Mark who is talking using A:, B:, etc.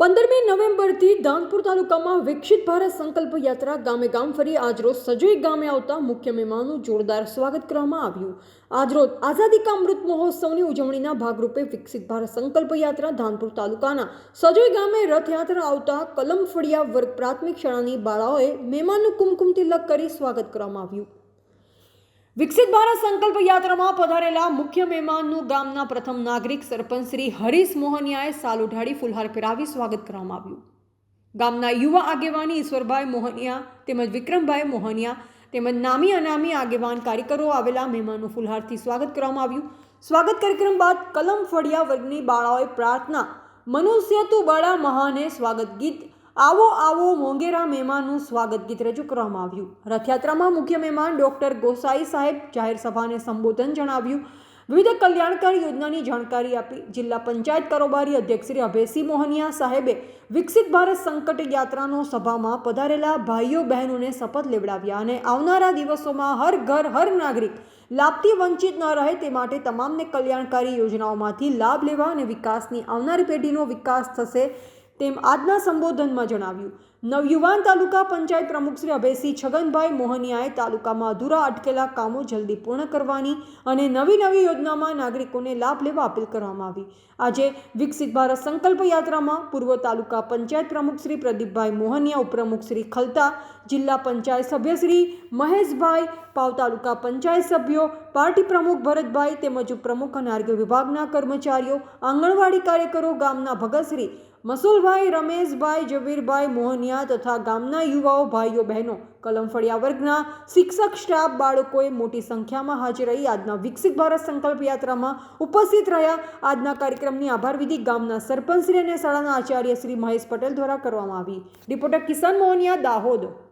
A: પંદરમી નવેમ્બરથી ધાનપુર તાલુકામાં વિકસિત ભારત સંકલ્પ યાત્રા ગામે ગામ ફરી આજરોજ સજોઈ ગામે આવતા મુખ્ય મહેમાનનું જોરદાર સ્વાગત કરવામાં આવ્યું. આજરોજ આઝાદી કા અમૃત મહોત્સવની ઉજવણીના ભાગરૂપે વિકસિત ભારત સંકલ્પ યાત્રા ધાનપુર તાલુકાના સજોઈ ગામે રથયાત્રા આવતા કલમ ફળિયા વર્ગ પ્રાથમિક શાળાની બાળાઓએ મહેમાનનું કુમકુમ તિલક કરી સ્વાગત કરવામાં આવ્યું. વિકસિત ભારત સંકલ્પ યાત્રામાં પધારેલા મુખ્ય મહેમાનનું ગામના પ્રથમ નાગરિક સરપંચ શ્રી હરીશ મોહનિયાએ સાલ ઉઢાડી ફુલહાર પહેરાવી સ્વાગત કરવામાં આવ્યું. ગામના યુવા આગેવાની ઈશ્વરભાઈ મોહનિયા તેમજ વિક્રમભાઈ મોહનિયા તેમજ નામી અનામી આગેવાન કાર્યકરો આવેલા મહેમાનનું ફુલહારથી સ્વાગત કરવામાં આવ્યું. સ્વાગત કાર્યક્રમ બાદ કલમ ફળિયા વર્ગની બાળાઓએ પ્રાર્થના, મનુષ્ય તું બાળા મહાને સ્વાગત ગીત આવો આવો મોંગેરા મહેમાનનું સ્વાગત ગીત રજૂ કરવામાં આવ્યું. રથયાત્રામાં મુખ્ય મહેમાન ડોક્ટર ગોસાઈ સાહેબ જાહેર સભાને સંબોધન જણાવ્યું. વિવિધ કલ્યાણકારી યોજનાની જાણકારી આપી. જિલ્લા પંચાયત કારોબારી અધ્યક્ષ શ્રી અભયસિંહ મોહનિયા સાહેબે વિકસિત ભારત સંકટ યાત્રાનો સભામાં પધારેલા ભાઈઓ બહેનોને શપથ લેવડાવ્યા અને આવનારા દિવસોમાં હર ઘર, હર નાગરિક લાભથી વંચિત ન રહે તે માટે તમામને કલ્યાણકારી યોજનાઓમાંથી લાભ લેવા અને વિકાસની આવનારી પેઢીનો વિકાસ થશે તેમ આજના સંબોધનમાં જણાવ્યું. નવયુવાન તાલુકા પંચાયત પ્રમુખ શ્રી અભયસિંહ છગનભાઈ મોહનિયાએ તાલુકામાં અધૂરા અટકેલા કામો જલ્દી પૂર્ણ કરવાની અને નવી નવી યોજનામાં નાગરિકોને લાભ લેવા અપીલ કરવામાં આવી. આજે વિકસિત ભારત સંકલ્પ યાત્રામાં પૂર્વ તાલુકા પંચાયત પ્રમુખ શ્રી પ્રદીપભાઈ મોહનિયા, ઉપપ્રમુખ શ્રી ખલતા, જિલ્લા પંચાયત સભ્ય શ્રી મહેશભાઈ, પાવ તાલુકા પંચાયત સભ્યો, પાર્ટી પ્રમુખ ભરતભાઈ તેમજ ઉપપ્રમુખ અને આરોગ્ય વિભાગના કર્મચારીઓ, આંગણવાડી કાર્યકરો, ગામના ભગતશ્રી મસુલભાઈ, રમેશભાઈ જબીરભાઈ મોહનિયા તથા ગામના યુવાઓ, ભાઈઓ, બહેનો, કલમફળિયા વર્ગના શિક્ષક, સ્ટાફ, બાળકોએ મોટી સંખ્યામાં હાજર રહી આજના વિકસિત ભારત સંકલ્પ યાત્રામાં ઉપસ્થિત રહ્યા. આજના કાર્યક્રમની આભાર વિધિ ગામના સરપંચશ્રી અને શાળાના આચાર્ય શ્રી મહેશ પટેલ દ્વારા કરવામાં આવી. રિપોર્ટર કિસાન મોહનિયા દાહોદ.